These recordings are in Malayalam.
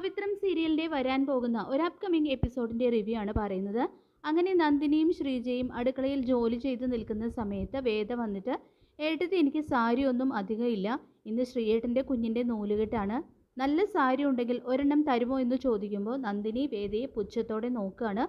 പവിത്രം സീരിയലിന്റെ വരാൻ പോകുന്ന ഒരു അപ്കമിങ് എപ്പിസോഡിന്റെ റിവ്യൂ ആണ് പറയുന്നത്. അങ്ങനെ നന്ദിനിയും ശ്രീജയും അടുക്കളയിൽ ജോലി ചെയ്ത് നിൽക്കുന്ന സമയത്ത് വേദ വന്നിട്ട് ഏട്ടത്തി എനിക്ക് സാരി ഒന്നും അധികം ഇല്ല. ഇന്ന് ശ്രീയേട്ടന്റെ കുഞ്ഞിന്റെ നൂലുകെട്ടാണ്. നല്ല സാരി ഉണ്ടെങ്കിൽ ഒരെണ്ണം തരുമോ എന്ന് ചോദിക്കുമ്പോൾ നന്ദിനി വേദയെ പുച്ഛത്തോടെ നോക്കുകയാണ്.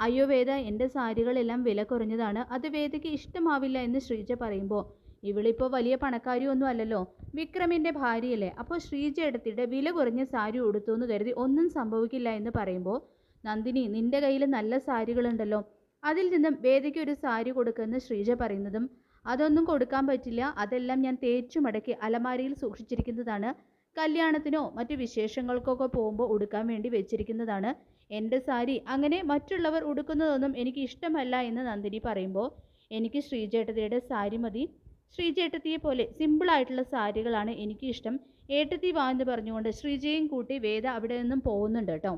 അയ്യോ വേദ എന്റെ സാരികളെല്ലാം വില കുറഞ്ഞതാണ്. അത് വേദയ്ക്ക് ഇഷ്ടമാവില്ല എന്ന് ശ്രീജ പറയുമ്പോൾ ഇവളിപ്പോൾ വലിയ പണക്കാരിയൊന്നും അല്ലല്ലോ വിക്രമിന്റെ ഭാര്യയല്ലേ. അപ്പോൾ ശ്രീജ എടുത്തിട്ട് വില കുറഞ്ഞ സാരി ഉടുത്തു എന്ന് കരുതി ഒന്നും സംഭവിക്കില്ല എന്ന് പറയുമ്പോൾ നന്ദിനി നിന്റെ കയ്യിൽ നല്ല സാരികളുണ്ടല്ലോ. അതിൽ നിന്നും വേദയ്ക്ക് ഒരു സാരി കൊടുക്കുമെന്ന് ശ്രീജ പറയുന്നതും അതൊന്നും കൊടുക്കാൻ പറ്റില്ല. അതെല്ലാം ഞാൻ തേച്ചു മടക്കി അലമാരിയിൽ സൂക്ഷിച്ചിരിക്കുന്നതാണ്. കല്യാണത്തിനോ മറ്റു വിശേഷങ്ങൾക്കൊക്കെ പോകുമ്പോൾ ഉടുക്കാൻ വേണ്ടി വെച്ചിരിക്കുന്നതാണ് എന്റെ സാരി. അങ്ങനെ മറ്റുള്ളവർ ഉടുക്കുന്നതൊന്നും എനിക്ക് ഇഷ്ടമല്ല എന്ന് നന്ദിനി പറയുമ്പോൾ എനിക്ക് ശ്രീജേട്ടതിയുടെ സാരി മതി. ശ്രീജേട്ടത്തിയെ പോലെ സിമ്പിളായിട്ടുള്ള സാരികളാണ് എനിക്ക് ഇഷ്ടം ഏട്ടത്തി വാ എന്ന് പറഞ്ഞുകൊണ്ട് ശ്രീജയും കൂട്ടി വേദ അവിടെ നിന്നും പോകുന്നുണ്ട് കേട്ടോ.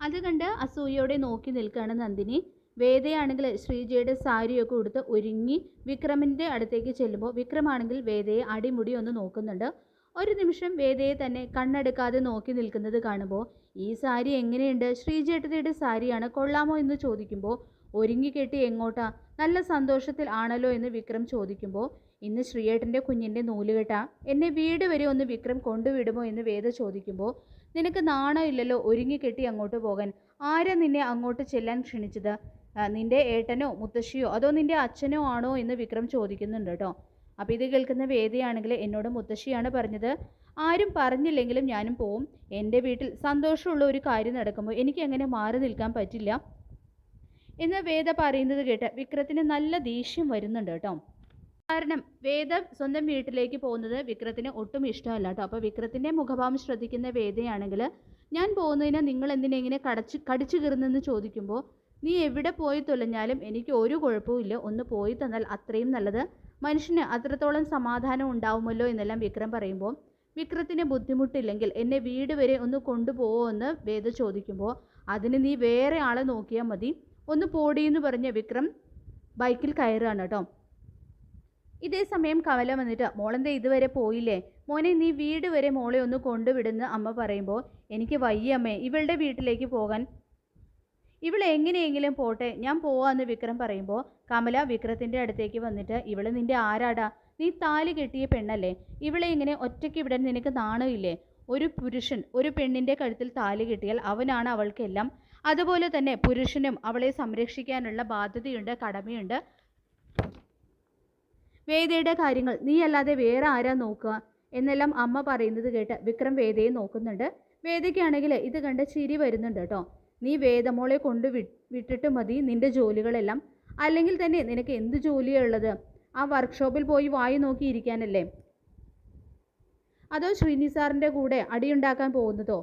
അത് കണ്ട് അസൂയയോടെ നോക്കി നിൽക്കുകയാണ് നന്ദിനി. വേദയാണെങ്കിൽ ശ്രീജയുടെ സാരിയൊക്കെ ഉടുത്ത് ഒരുങ്ങി വിക്രമിന്റെ അടുത്തേക്ക് ചെല്ലുമ്പോൾ വിക്രമാണെങ്കിൽ വേദയെ അടിമുടി ഒന്ന് നോക്കുന്നുണ്ട്. ഒരു നിമിഷം വേദയെ തന്നെ കണ്ണെടുക്കാതെ നോക്കി നിൽക്കുന്നത് കാണുമ്പോൾ ഈ സാരി എങ്ങനെയുണ്ട്? ശ്രീജേട്ടതിയുടെ സാരിയാണ് കൊള്ളാമോ എന്ന് ചോദിക്കുമ്പോൾ ഒരുങ്ങിക്കെട്ടി എങ്ങോട്ടാ? നല്ല സന്തോഷത്തിൽ ആണല്ലോ എന്ന് വിക്രം ചോദിക്കുമ്പോൾ ഇന്ന് ശ്രീയേട്ടന്റെ കുഞ്ഞിന്റെ നൂലുകെട്ട? എന്നെ വീട് വരെ ഒന്ന് വിക്രം കൊണ്ടുവിടുമോ? എന്ന് വേദ ചോദിക്കുമ്പോൾ നിനക്ക് നാണമില്ലല്ലോ ഒരുങ്ങിക്കെട്ടി അങ്ങോട്ട് പോകാൻ. ആരാ നിന്നെ അങ്ങോട്ട് ചെല്ലാൻ ക്ഷണിച്ചത്? നിന്റെ ഏട്ടനോ മുത്തശ്ശിയോ? അതോ നിന്റെ അച്ഛനോ ആണോ? എന്ന് വിക്രം ചോദിക്കുന്നുണ്ട് കേട്ടോ. അപ്പോൾ ഇത് കേൾക്കുന്ന വേദിയാണെങ്കിൽ എന്നോട് മുത്തശ്ശിയാണ് പറഞ്ഞത് ആരും പറഞ്ഞില്ലെങ്കിലും ഞാനും പോവും. എന്റെ വീട്ടിൽ സന്തോഷമുള്ള ഒരു കാര്യം നടക്കുമ്പോൾ എനിക്ക് അങ്ങനെ മാറി നിൽക്കാൻ പറ്റില്ല. എന്ന് വേദ പറയുന്നത് കേട്ട് വിക്രത്തിന് നല്ല ദേഷ്യം വരുന്നുണ്ട് കേട്ടോ. കാരണം വേദ സ്വന്തം വീട്ടിലേക്ക് പോകുന്നത് വിക്രത്തിന് ഒട്ടും ഇഷ്ടമല്ല കേട്ടോ. അപ്പോൾ വിക്രത്തിന്റെ മുഖഭാവം ശ്രദ്ധിക്കുന്ന വേദയാണെങ്കിൽ ഞാൻ പോകുന്നതിന് നിങ്ങൾ എന്തിനെ ഇങ്ങനെ കടച്ച് കടിച്ചു കീറുന്നെന്ന് ചോദിക്കുമ്പോൾ നീ എവിടെ പോയി തൊലഞ്ഞാലും എനിക്ക് ഒരു കുഴപ്പമില്ല ഒന്ന് പോയി തന്നാൽ അത്രയും നല്ലത്. മനുഷ്യന് അത്രത്തോളം സമാധാനം ഉണ്ടാവുമല്ലോ എന്നെല്ലാം വിക്രം പറയുമ്പോൾ വിക്രത്തിന് ബുദ്ധിമുട്ടില്ലെങ്കിൽ എന്നെ വീട് വരെ ഒന്ന് കൊണ്ടുപോകുമോ എന്ന് വേദ ചോദിക്കുമ്പോൾ അതിന് നീ വേറെ ആളെ നോക്കിയാൽ മതി. ഒന്ന് പോടിയെന്ന് പറഞ്ഞ് വിക്രം ബൈക്കിൽ കയറുകയാണ് കേട്ടോ ഇതേ സമയം കമല വന്നിട്ട് മോളെന്താ ഇതുവരെ പോയില്ലേ? മോനെ നീ വീട് വരെ മോളെ ഒന്ന് കൊണ്ടുവിടുന്ന അമ്മ പറയുമ്പോൾ എനിക്ക് വയ്യ അമ്മേ ഇവളുടെ വീട്ടിലേക്ക് പോകാൻ. ഇവൾ എങ്ങനെയെങ്കിലും പോട്ടെ ഞാൻ പോവാന്ന് വിക്രം പറയുമ്പോൾ കമല വിക്രത്തിന്റെ അടുത്തേക്ക് വന്നിട്ട് ഇവൾ നിന്റെ ആരാടാ? നീ താലി കെട്ടിയ പെണ്ണല്ലേ? ഇവളെ ഇങ്ങനെ ഒറ്റയ്ക്ക് വിടാൻ നിനക്ക് നാണമില്ലേ? ഒരു പുരുഷൻ ഒരു പെണ്ണിന്റെ കഴുത്തിൽ താലി കെട്ടിയാൽ അവനാണ് അവൾക്കെല്ലാം അതുപോലെ തന്നെ പുരുഷനും അവളെ സംരക്ഷിക്കാനുള്ള ബാധ്യതയുണ്ട് കടമയുണ്ട്. വേദയുടെ കാര്യങ്ങൾ നീ അല്ലാതെ വേറെ ആരാ നോക്കുക? എന്നെല്ലാം അമ്മ പറയുന്നത് കേട്ട് വിക്രം വേദയെ നോക്കുന്നുണ്ട്. വേദയ്ക്കാണെങ്കിൽ ഇത് കണ്ട് ചിരി വരുന്നുണ്ട് കേട്ടോ. നീ വേദമോളെ കൊണ്ട് വിട്ടിട്ട് മതി നിന്റെ ജോലികളെല്ലാം. അല്ലെങ്കിൽ തന്നെ നിനക്ക് എന്ത് ജോലിയാണ് ഉള്ളത്? ആ വർക്ക്ഷോപ്പിൽ പോയി വായി നോക്കിയിരിക്കാനല്ലേ അതോ ശ്രീനി സാറിന്റെ കൂടെ അടിയുണ്ടാക്കാൻ പോകുന്നതോ?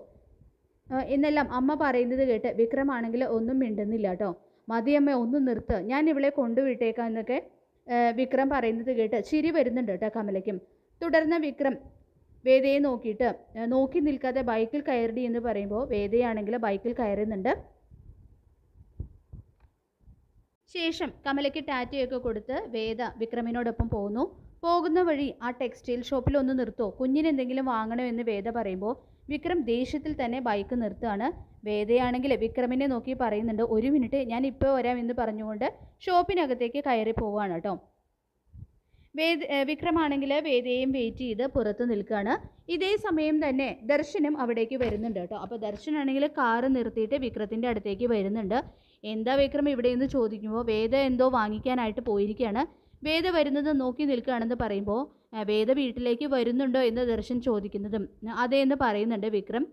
എന്നെല്ലാം അമ്മ പറയുന്നത് കേട്ട് വിക്രമാണെങ്കിൽ ഒന്നും മിണ്ടുന്നില്ല കേട്ടോ. മതിയമ്മ ഒന്ന് നിർത്ത്. ഞാൻ ഇവളെ കൊണ്ടുവിട്ടേക്കാം എന്നൊക്കെ വിക്രം പറയുന്നത് കേട്ട് ചിരി വരുന്നുണ്ട് കേട്ടോ കമലയ്ക്കും. തുടർന്ന് വിക്രം വേദയെ നോക്കിയിട്ട് നോക്കി നിൽക്കാതെ ബൈക്കിൽ കയറി എന്ന് പറയുമ്പോൾ വേദയാണെങ്കിൽ ബൈക്കിൽ കയറുന്നുണ്ട്. ശേഷം കമലയ്ക്ക് ടാറ്റയൊക്കെ കൊടുത്ത് വേദ വിക്രമിനോടൊപ്പം പോകുന്നു പോകുന്ന വഴി ആ ടെക്സ്റ്റൈൽ ഷോപ്പിൽ ഒന്ന് നിർത്തോ. കുഞ്ഞിന് എന്തെങ്കിലും വാങ്ങണോ വേദ പറയുമ്പോൾ വിക്രം ദേഷ്യത്തിൽ തന്നെ ബൈക്ക് നിർത്തുകയാണ്. വേദയാണെങ്കിൽ വിക്രമിനെ നോക്കി പറയുന്നുണ്ട് ഒരു മിനിറ്റ് ഞാൻ ഇപ്പോൾ വരാം എന്ന് പറഞ്ഞുകൊണ്ട് ഷോപ്പിനകത്തേക്ക് കയറി പോവുകയാണ് കേട്ടോ. വേദ വിക്രമാണെങ്കിൽ വേദയെയും വെയിറ്റ് ചെയ്ത് പുറത്ത് നിൽക്കുകയാണ്. ഇതേ സമയം തന്നെ ദർശനം അവിടേക്ക് വരുന്നുണ്ട് കേട്ടോ. അപ്പോൾ ദർശനാണെങ്കിൽ കാറ് നിർത്തിയിട്ട് വിക്രത്തിന്റെ അടുത്തേക്ക് വരുന്നുണ്ട്. എന്താ വിക്രം ഇവിടെ എന്ന് ചോദിക്കുമ്പോൾ വേദ എന്തോ വാങ്ങിക്കാനായിട്ട് പോയിരിക്കുകയാണ്. വേദ വരുന്നത് നോക്കി നിൽക്കുകയാണെന്ന് പറയുമ്പോൾ "ആ, വേദ വീട്ടിലേക്ക് വരുന്നുണ്ടോ എന്ന് ദർശൻ ചോദിക്കുന്നതും അതെ എന്ന് പറയുന്നുണ്ട് വിക്രം.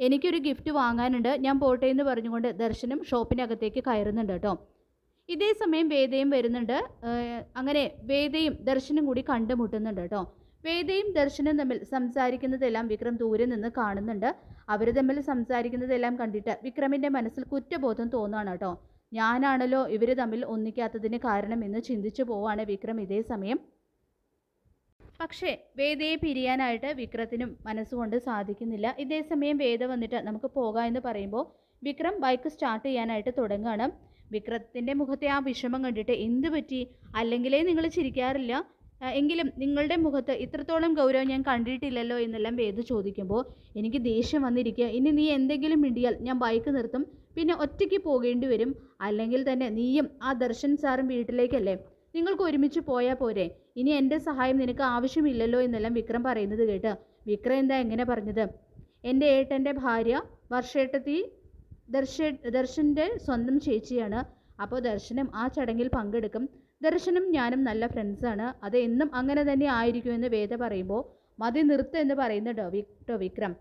എനിക്കൊരു ഗിഫ്റ്റ് വാങ്ങാനുണ്ട് ഞാൻ പോട്ടെ എന്ന് പറഞ്ഞുകൊണ്ട് ദർശനും ഷോപ്പിനകത്തേക്ക് കയറുന്നുണ്ട് കേട്ടോ. ഇതേ സമയം വേദയും വരുന്നുണ്ട് അങ്ങനെ വേദയും ദർശനും കൂടി കണ്ടുമുട്ടുന്നുണ്ട് കേട്ടോ. വേദയും ദർശനും തമ്മിൽ സംസാരിക്കുന്നതെല്ലാം വിക്രം ദൂരെ നിന്ന് കാണുന്നുണ്ട്. അവർ തമ്മിൽ സംസാരിക്കുന്നതെല്ലാം കണ്ടിട്ട് വിക്രമിന്റെ മനസ്സിൽ കുറ്റബോധം തോന്നുകയാണ് കേട്ടോ. ഞാനാണല്ലോ ഇവർ തമ്മിൽ ഒന്നിക്കാത്തതിന് കാരണം എന്ന് ചിന്തിച്ചു പോവാണ് വിക്രം ഇതേ സമയം. പക്ഷേ വേദയെ പിരിയാനായിട്ട് വിക്രത്തിനും മനസ്സുകൊണ്ട് സാധിക്കുന്നില്ല. ഇതേ സമയം വേദ വന്നിട്ട് നമുക്ക് പോകാം എന്ന് പറയുമ്പോൾ വിക്രം ബൈക്ക് സ്റ്റാർട്ട് ചെയ്യാനായിട്ട് തുടങ്ങുകയാണ്. വിക്രത്തിന്റെ മുഖത്തെ ആ വിഷമം കണ്ടിട്ട് എന്ത് പറ്റി? അല്ലെങ്കിലേ നിങ്ങൾ ചിരിക്കാറില്ല. എങ്കിലും നിങ്ങളുടെ മുഖത്ത് ഇത്രത്തോളം ഗൗരവം ഞാൻ കണ്ടിട്ടില്ലല്ലോ എന്നെല്ലാം വേദ ചോദിക്കുമ്പോൾ എനിക്ക് ദേഷ്യം വന്നിരിക്കുക. ഇനി നീ എന്തെങ്കിലും മിണ്ടിയാൽ ഞാൻ ബൈക്ക് നിർത്തും. പിന്നെ ഒറ്റയ്ക്ക് പോകേണ്ടി വരും. അല്ലെങ്കിൽ തന്നെ നീയും ആ ദർശൻ സാറും വീട്ടിലേക്കല്ലേ? നിങ്ങൾക്ക് ഒരുമിച്ച് പോയാൽ പോരെ. ഇനി എന്റെ സഹായം നിനക്ക് ആവശ്യമില്ലല്ലോ എന്നെല്ലാം വിക്രം പറയുന്നത് കേട്ട്. വിക്രം എന്താ എങ്ങനെ പറഞ്ഞത്? എന്റെ ഏട്ടന്റെ ഭാര്യ വർഷേട്ടത്തി ദർശ ദർശന്റെ സ്വന്തം ചേച്ചിയാണ്. അപ്പോൾ ദർശനം ആ ചടങ്ങിൽ പങ്കെടുക്കും. ദർശനും ഞാനും നല്ല ഫ്രണ്ട്സാണ് അത് എന്നും അങ്ങനെ തന്നെ ആയിരിക്കുമെന്ന് വേദ പറയുമ്പോൾ മതി നിർത്ത് എന്ന് പറയുന്നുട്ടോ വി ട്ടോ വിക്രം.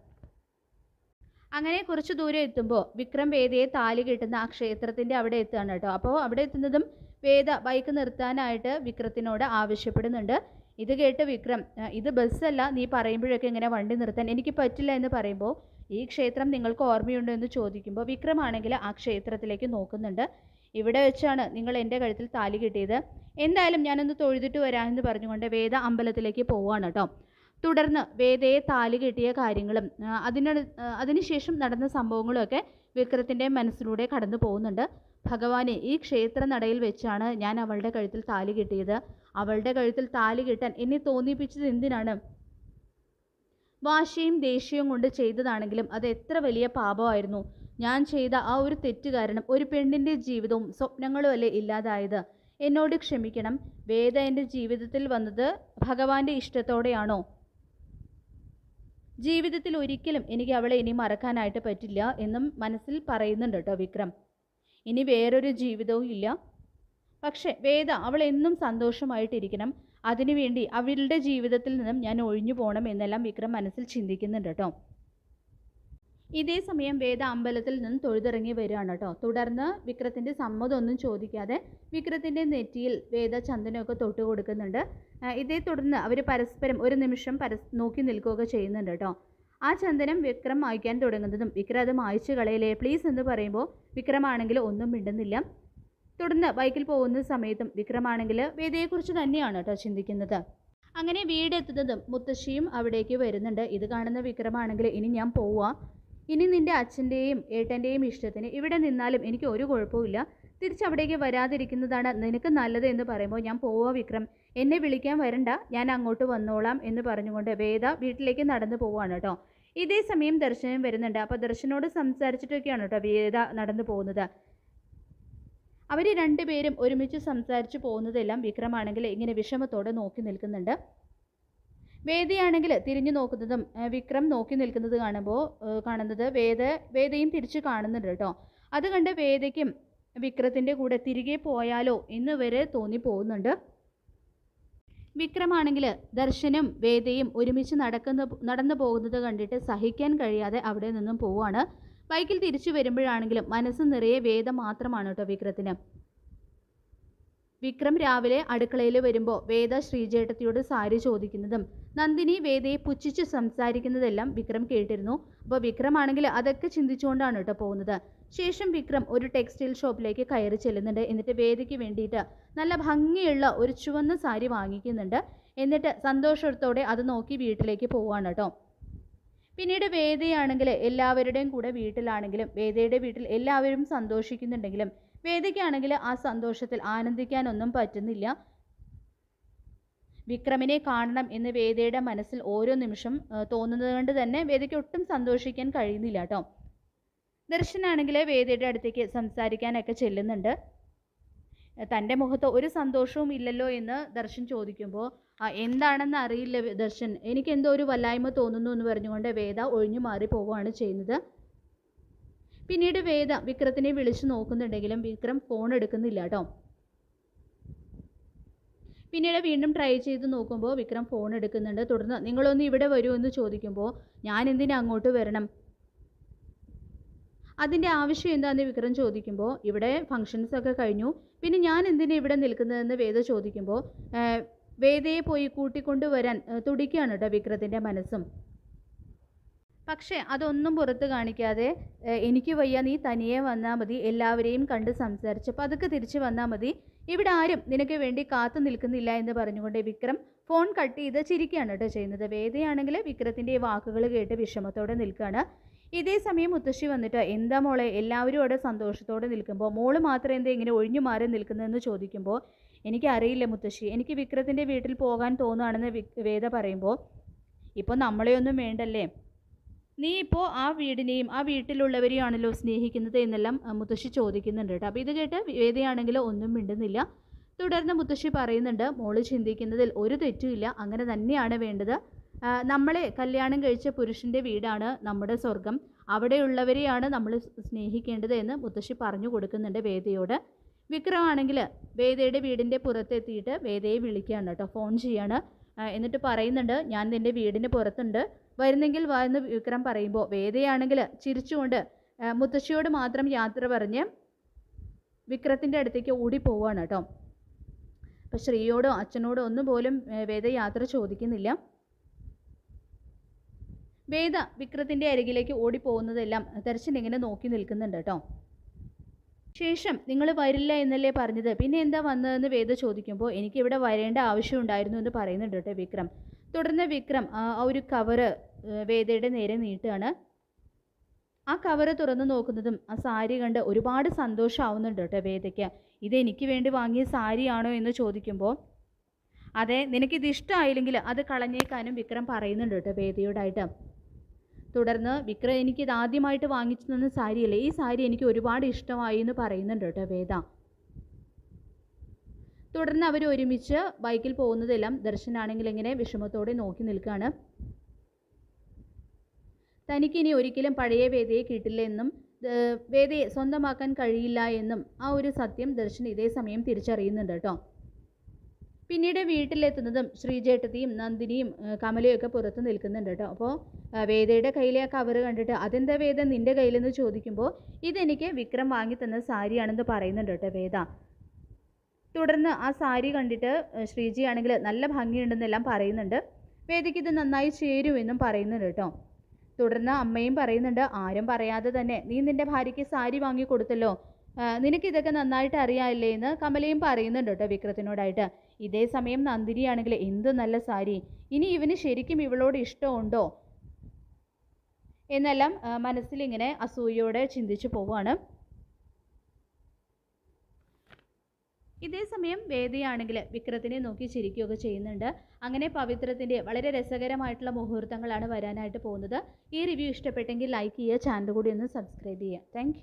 അങ്ങനെ കുറച്ച് ദൂരം എത്തുമ്പോൾ വിക്രം വേദയെ താലി കിട്ടുന്ന ആ ക്ഷേത്രത്തിന്റെ അവിടെ എത്തുകയാണ് കേട്ടോ. അപ്പോൾ അവിടെ എത്തുന്നതും വേദ ബൈക്ക് നിർത്താനായിട്ട് വിക്രത്തിനോട് ആവശ്യപ്പെടുന്നുണ്ട്. ഇത് കേട്ട് വിക്രം "ആ, ഇത് ബസ്സല്ല നീ പറയുമ്പോഴൊക്കെ ഇങ്ങനെ വണ്ടി നിർത്താൻ എനിക്ക് പറ്റില്ല എന്ന് പറയുമ്പോൾ ഈ ക്ഷേത്രം നിങ്ങൾക്ക് ഓർമ്മയുണ്ടോ എന്ന് ചോദിക്കുമ്പോൾ വിക്രമാണെങ്കിൽ ആ ക്ഷേത്രത്തിലേക്ക് നോക്കുന്നുണ്ട്. ഇവിടെ വെച്ചാണ് നിങ്ങൾ എന്റെ കഴുത്തിൽ താലി കിട്ടിയത്. എന്തായാലും ഞാനൊന്ന് തൊഴുതിട്ട് വരാമെന്ന് പറഞ്ഞുകൊണ്ട് വേദ അമ്പലത്തിലേക്ക് പോവുകയാണ് കേട്ടോ തുടർന്ന് വേദയെ താലി കിട്ടിയ കാര്യങ്ങളും അതിന് അതിനുശേഷം നടന്ന സംഭവങ്ങളുമൊക്കെ വിക്രത്തിന്റെ മനസ്സിലൂടെ കടന്നു പോകുന്നുണ്ട് ഭഗവാനെ ഈ ക്ഷേത്ര നടയിൽ വെച്ചാണ് ഞാൻ അവളുടെ കഴുത്തിൽ താലി കിട്ടിയത്. അവളുടെ കഴുത്തിൽ താലി കിട്ടാൻ എന്നെ തോന്നിപ്പിച്ചത് എന്തിനാണ്? വാശിയും ദേഷ്യവും കൊണ്ട് ചെയ്തതാണെങ്കിലും അത് എത്ര വലിയ പാപമായിരുന്നു. ഞാൻ ചെയ്ത ആ ഒരു തെറ്റ് കാരണം ഒരു പെണ്ണിന്റെ ജീവിതവും സ്വപ്നങ്ങളും അല്ലേ ഇല്ലാതായത്? എന്നോട് ക്ഷമിക്കണം. വേദ എന്റെ ജീവിതത്തിൽ വന്നത് ഭഗവാന്റെ ഇഷ്ടത്തോടെയാണോ? ജീവിതത്തിൽ ഒരിക്കലും എനിക്ക് അവളെ ഇനി മറക്കാനായിട്ട് പറ്റില്ല എന്നും മനസ്സിൽ പറയുന്നുണ്ട് കേട്ടോ വിക്രം. ഇനി വേറൊരു ജീവിതവും ഇല്ല. പക്ഷേ വേദ അവൾ എന്നും സന്തോഷമായിട്ടിരിക്കണം. അതിനുവേണ്ടി അവളുടെ ജീവിതത്തിൽ നിന്നും ഞാൻ ഒഴിഞ്ഞു പോകണം എന്നെല്ലാം വിക്രം മനസ്സിൽ ചിന്തിക്കുന്നുണ്ട് കേട്ടോ. ഇതേ സമയം വേദ അമ്പലത്തിൽ നിന്ന് തൊഴുതിറങ്ങി വരികയാണ് കേട്ടോ. തുടർന്ന് വിക്രത്തിന്റെ സമ്മതമൊന്നും ചോദിക്കാതെ വിക്രത്തിന്റെ നെറ്റിയിൽ വേദ ചന്ദനമൊക്കെ തൊട്ട് കൊടുക്കുന്നുണ്ട്. ഇതേ തുടർന്ന് അവർ പരസ്പരം ഒരു നിമിഷം പരസ് നോക്കി നിൽക്കുകയൊക്കെ ചെയ്യുന്നുണ്ട് കേട്ടോ. ആ ചന്ദനം വിക്രം മായ്ക്കാൻ തുടങ്ങുന്നതും വിക്രം അത് മായ്ച്ചു കളയലേ പ്ലീസ് എന്ന് പറയുമ്പോൾ വിക്രമാണെങ്കിൽ ഒന്നും മിണ്ടുന്നില്ല. തുടർന്ന് ബൈക്കിൽ പോകുന്ന സമയത്തും വിക്രമാണെങ്കിൽ വേദയെക്കുറിച്ച് തന്നെയാണ് കേട്ടോ ചിന്തിക്കുന്നത്. അങ്ങനെ വീടെത്തുന്നതും മുത്തശ്ശിയും അവിടേക്ക് വരുന്നുണ്ട്. ഇത് കാണുന്ന വിക്രമാണെങ്കിൽ ഇനി ഞാൻ പോവാ. ഇനി നിന്റെ അച്ഛന്റെയും ഏട്ടന്റെയും ഇഷ്ടത്തിന് ഇവിടെ നിന്നാലും എനിക്ക് ഒരു കുഴപ്പമില്ല തിരിച്ചവിടേക്ക് വരാതിരിക്കുന്നതാണ് നിനക്ക് നല്ലത് എന്ന് പറയുമ്പോൾ ഞാൻ പോവാ വിക്രം. എന്നെ വിളിക്കാൻ വരണ്ട. ഞാൻ അങ്ങോട്ട് വന്നോളാം എന്ന് പറഞ്ഞുകൊണ്ട് വേദ വീട്ടിലേക്ക് നടന്നു പോവാണ് കേട്ടോ ഇതേ സമയം ദർശനം വരുന്നുണ്ട്. അപ്പോൾ ദർശനോട് സംസാരിച്ചിട്ടൊക്കെയാണ് കേട്ടോ വേദ നടന്നു പോകുന്നത്. അവർ രണ്ടുപേരും ഒരുമിച്ച് സംസാരിച്ച് പോകുന്നതെല്ലാം വിക്രമാണെങ്കിൽ ഇങ്ങനെ വിഷമത്തോടെ നോക്കി നിൽക്കുന്നുണ്ട്. വേദയാണെങ്കിൽ തിരിഞ്ഞു നോക്കുന്നതും വിക്രം നോക്കി നിൽക്കുന്നത് കാണുമ്പോൾ കാണുന്നത് വേദ വേദയും തിരിച്ച് കാണുന്നുണ്ട് കേട്ടോ. അത് കണ്ട് വേദയ്ക്കും വിക്രത്തിന്റെ കൂടെ തിരികെ പോയാലോ എന്ന് വരെ തോന്നി പോകുന്നുണ്ട് വിക്രമാണെങ്കിൽ ദർശനും വേദയും ഒരുമിച്ച് നടക്കുന്ന നടന്നു പോകുന്നത് കണ്ടിട്ട് സഹിക്കാൻ കഴിയാതെ അവിടെ നിന്നും പോവുകയാണ് ബൈക്കിൽ തിരിച്ചു വരുമ്പോഴാണെങ്കിലും മനസ്സ് നിറയെ വേദം മാത്രമാണ് കേട്ടോ വിക്രത്തിന്. വിക്രം രാവിലെ അടുക്കളയിൽ വരുമ്പോൾ വേദ ശ്രീചേട്ടത്തിയോട് സാരി ചോദിക്കുന്നതും നന്ദിനി വേദയെ പുച്ഛിച്ച് സംസാരിക്കുന്നതെല്ലാം വിക്രം കേട്ടിരുന്നു. അപ്പോൾ വിക്രമാണെങ്കിൽ അതൊക്കെ ചിന്തിച്ചുകൊണ്ടാണ് കേട്ടോ പോകുന്നത്. ശേഷം വിക്രം ഒരു ടെക്സ്റ്റൈൽ ഷോപ്പിലേക്ക് കയറി ചെല്ലുന്നുണ്ട്. എന്നിട്ട് വേദയ്ക്ക് വേണ്ടിയിട്ട് നല്ല ഭംഗിയുള്ള ഒരു ചുവന്ന സാരി വാങ്ങിക്കുന്നുണ്ട്. എന്നിട്ട് സന്തോഷത്തോടെ അത് നോക്കി വീട്ടിലേക്ക് പോവുകയാണ് കേട്ടോ. പിന്നീട് വേദയാണെങ്കിൽ എല്ലാവരുടെയും കൂടെ വീട്ടിലാണെങ്കിലും വേദയുടെ വീട്ടിൽ എല്ലാവരും സന്തോഷിക്കുന്നുണ്ടെങ്കിലും വേദയ്ക്കാണെങ്കിൽ ആ സന്തോഷത്തിൽ ആനന്ദിക്കാനൊന്നും പറ്റുന്നില്ല. വിക്രമിനെ കാണണം എന്ന് വേദയുടെ മനസ്സിൽ ഓരോ നിമിഷം തോന്നുന്നത് കൊണ്ട് തന്നെ വേദയ്ക്ക് ഒട്ടും സന്തോഷിക്കാൻ കഴിയുന്നില്ല കേട്ടോ. ദർശനാണെങ്കിൽ വേദയുടെ അടുത്തേക്ക് സംസാരിക്കാനൊക്കെ ചെല്ലുന്നുണ്ട്. തന്റെ മുഖത്ത് ഒരു സന്തോഷവും ഇല്ലല്ലോ എന്ന് ദർശൻ ചോദിക്കുമ്പോൾ "ആ, എന്താണെന്ന് അറിയില്ല ദർശൻ. എനിക്ക് എന്തോ ഒരു വല്ലായ്മ തോന്നുന്നു എന്ന് പറഞ്ഞുകൊണ്ട് വേദ ഒഴിഞ്ഞു മാറി പോവുകയാണ് ചെയ്യുന്നത്. പിന്നീട് വേദ വിക്രത്തിനെ വിളിച്ചു നോക്കുന്നുണ്ടെങ്കിലും വിക്രം ഫോൺ എടുക്കുന്നില്ല കേട്ടോ പിന്നീട് വീണ്ടും ട്രൈ ചെയ്ത് നോക്കുമ്പോൾ വിക്രം ഫോൺ എടുക്കുന്നുണ്ട്. തുടർന്ന് നിങ്ങളൊന്ന് ഇവിടെ വരൂ എന്ന് ചോദിക്കുമ്പോൾ ഞാൻ എന്തിനാ അങ്ങോട്ട് വരണം? അതിന്റെ ആവശ്യം എന്താണെന്ന് വിക്രം ചോദിക്കുമ്പോൾ ഇവിടെ ഫങ്ഷൻസ് ഒക്കെ കഴിഞ്ഞു. പിന്നെ ഞാൻ എന്തിനാ ഇവിടെ നിൽക്കുന്നതെന്ന് വേദ ചോദിക്കുമ്പോൾ വേദയെ പോയി കൂട്ടിക്കൊണ്ടുവരാൻ തുടിക്കുകയാണ് കേട്ടോ വിക്രത്തിന്റെ മനസ്സും. പക്ഷേ അതൊന്നും പുറത്ത് കാണിക്കാതെ എനിക്ക് വയ്യ നീ തനിയെ വന്നാൽ മതി എല്ലാവരെയും കണ്ട് സംസാരിച്ച് പതുക്കെ തിരിച്ച് വന്നാൽ മതി. ഇവിടെ ആരും നിനക്ക് വേണ്ടി കാത്തു നിൽക്കുന്നില്ല എന്ന് പറഞ്ഞുകൊണ്ട് വിക്രം ഫോൺ കട്ട് ചെയ്ത് ചിരിക്കുകയാണ് കേട്ടോ ചെയ്യുന്നത്. വേദയാണെങ്കിൽ വിക്രത്തിന്റെ വാക്കുകൾ കേട്ട് വിഷമത്തോടെ നിൽക്കുകയാണ്. ഇതേ സമയം മുത്തശ്ശി വന്നിട്ട് എന്താ മോളെ എല്ലാവരും അവിടെ സന്തോഷത്തോടെ നിൽക്കുമ്പോൾ മോൾ മാത്രം എന്താ ഇങ്ങനെ ഒഴിഞ്ഞു മാറി നിൽക്കുന്നതെന്ന് ചോദിക്കുമ്പോൾ എനിക്കറിയില്ല മുത്തശ്ശി. എനിക്ക് വിക്രത്തിന്റെ വീട്ടിൽ പോകാൻ തോന്നുകയാണെന്ന് വേദ പറയുമ്പോൾ ഇപ്പോൾ നമ്മളെയൊന്നും വേണ്ടല്ലേ? നീ ഇപ്പോൾ ആ വീടിനെയും ആ വീട്ടിലുള്ളവരെയും ആണല്ലോ സ്നേഹിക്കുന്നത് എന്നെല്ലാം മുത്തശ്ശി ചോദിക്കുന്നുണ്ട് കേട്ടോ. അപ്പോൾ ഇത് കേട്ട് വേദയാണെങ്കിൽ ഒന്നും മിണ്ടുന്നില്ല. തുടർന്ന് മുത്തശ്ശി പറയുന്നുണ്ട് മോൾ ചിന്തിക്കുന്നതിൽ ഒരു തെറ്റുമില്ല അങ്ങനെ തന്നെയാണ് വേണ്ടത്. നമ്മളെ കല്യാണം കഴിച്ച പുരുഷന്റെ വീടാണ് നമ്മുടെ സ്വർഗം അവിടെയുള്ളവരെയാണ് നമ്മൾ സ്നേഹിക്കേണ്ടത് എന്ന് മുത്തശ്ശി പറഞ്ഞു കൊടുക്കുന്നുണ്ട് വേദയോട്. വിക്രമാണെങ്കിൽ വേദയുടെ വീടിന്റെ പുറത്തെത്തിയിട്ട് വേദയെ വിളിക്കുകയാണ് കേട്ടോ ഫോൺ ചെയ്യാണ്. എന്നിട്ട് പറയുന്നുണ്ട് ഞാൻ നിന്റെ വീടിന് പുറത്തുണ്ട്. വരുന്നെങ്കിൽ വാ എന്ന് വിക്രം പറയുമ്പോൾ വേദയാണെങ്കിൽ ചിരിച്ചുകൊണ്ട് മുത്തശ്ശിയോട് മാത്രം യാത്ര പറഞ്ഞ് വിക്രത്തിന്റെ അടുത്തേക്ക് ഓടി പോവാണ് കേട്ടോ. അപ്പം ശ്രീയോടോ അച്ഛനോടോ ഒന്നും പോലും വേദ യാത്ര ചോദിക്കുന്നില്ല. വേദ വിക്രത്തിന്റെ അരികിലേക്ക് ഓടിപ്പോകുന്നതെല്ലാം ദർശൻ ഇങ്ങനെ നോക്കി നിൽക്കുന്നുണ്ട് കേട്ടോ. ശേഷം നിങ്ങൾ വരില്ല എന്നല്ലേ പറഞ്ഞത്? പിന്നെ എന്താ വന്നതെന്ന് വേദ ചോദിക്കുമ്പോൾ എനിക്ക് ഇവിടെ വരേണ്ട ആവശ്യമുണ്ടായിരുന്നു എന്ന് പറയുന്നുണ്ട് കേട്ടോ വിക്രം. തുടർന്ന് വിക്രം ആ ഒരു കവറ് വേദയുടെ നേരെ നീട്ടുകയാണ്. ആ കവറ് തുറന്ന് നോക്കുന്നതും ആ സാരി കണ്ട് ഒരുപാട് സന്തോഷമാവുന്നുണ്ട് കേട്ടോ വേദയ്ക്ക്. ഇത് എനിക്ക് വേണ്ടി വാങ്ങിയ സാരിയാണോ എന്ന് ചോദിക്കുമ്പോൾ അതെ നിനക്കിത് ഇഷ്ടമായില്ലെങ്കിൽ അത് കളഞ്ഞേക്കാനും വിക്രം പറയുന്നുണ്ട് കേട്ടോ വേദയോടായിട്ട്. തുടർന്ന് വിക്രം എനിക്കിത് ആദ്യമായിട്ട് വാങ്ങിച്ചു തന്ന സാരിയല്ലേ? ഈ സാരി എനിക്ക് ഒരുപാട് ഇഷ്ടമായി എന്ന് പറയുന്നുണ്ട് കേട്ടോ വേദ. തുടർന്ന് അവർ ഒരുമിച്ച് ബൈക്കിൽ പോകുന്നതെല്ലാം ദർശനാണെങ്കിൽ ഇങ്ങനെ വിഷമത്തോടെ നോക്കി നിൽക്കുകയാണ്. തനിക്കിനി ഒരിക്കലും പഴയ വേദയെ കിട്ടില്ല എന്നും വേദയെ സ്വന്തമാക്കാൻ കഴിയില്ല എന്നും ആ ഒരു സത്യം ദർശൻ ഇതേ സമയം തിരിച്ചറിയുന്നുണ്ട് കേട്ടോ. പിന്നീട് വീട്ടിലെത്തുന്നതും ശ്രീജേട്ടത്തിയും നന്ദിനിയും കമലയൊക്കെ പുറത്ത് നിൽക്കുന്നുണ്ട് കേട്ടോ. അപ്പോൾ വേദയുടെ കയ്യിലെ ആ കവറ് കണ്ടിട്ട് അതെന്താ വേദ നിന്റെ കയ്യിലെന്ന് ചോദിക്കുമ്പോൾ ഇതെനിക്ക് വിക്രം വാങ്ങി തന്ന സാരിയാണെന്ന് പറയുന്നുണ്ട് കേട്ടോ വേദ. തുടർന്ന് ആ സാരി കണ്ടിട്ട് ശ്രീജിയാണെങ്കിൽ നല്ല ഭംഗിയുണ്ടെന്നെല്ലാം പറയുന്നുണ്ട്. വേദിക്ക് ഇത് നന്നായി ചേരുമെന്നും പറയുന്നുണ്ട് കേട്ടോ. തുടർന്ന് അമ്മയും പറയുന്നുണ്ട് ആരും പറയാതെ തന്നെ നീ നിന്റെ ഭാര്യയ്ക്ക് സാരി വാങ്ങി കൊടുത്തല്ലോ. നിനക്ക് നിനക്കിതൊക്കെ നന്നായിട്ട് അറിയാമല്ലേ എന്ന് കമലയും പറയുന്നുണ്ട് കേട്ടോ വിക്രത്തിനോടായിട്ട്. ഇതേ സമയം നന്ദിനിയാണെങ്കിൽ എന്ത് നല്ല സാരി. ഇനി ഇവന് ശരിക്കും ഇവളോട് ഇഷ്ടമുണ്ടോ? എന്നെല്ലാം മനസ്സിലിങ്ങനെ അസൂയയോടെ ചിന്തിച്ചു പോവുകയാണ്. ഇതേ സമയം വേദയാണെങ്കിൽ വിക്രത്തിനെ നോക്കി ചിരിക്കുകയൊക്കെ ചെയ്യുന്നുണ്ട്. അങ്ങനെ പവിത്രത്തിന്റെ വളരെ രസകരമായിട്ടുള്ള മുഹൂർത്തങ്ങളാണ് വരാനായിട്ട് പോകുന്നത്. ഈ റിവ്യൂ ഇഷ്ടപ്പെട്ടെങ്കിൽ ലൈക്ക് ചെയ്യുക ചാനൽ കൂടി ഒന്ന് സബ്സ്ക്രൈബ് ചെയ്യുക. താങ്ക്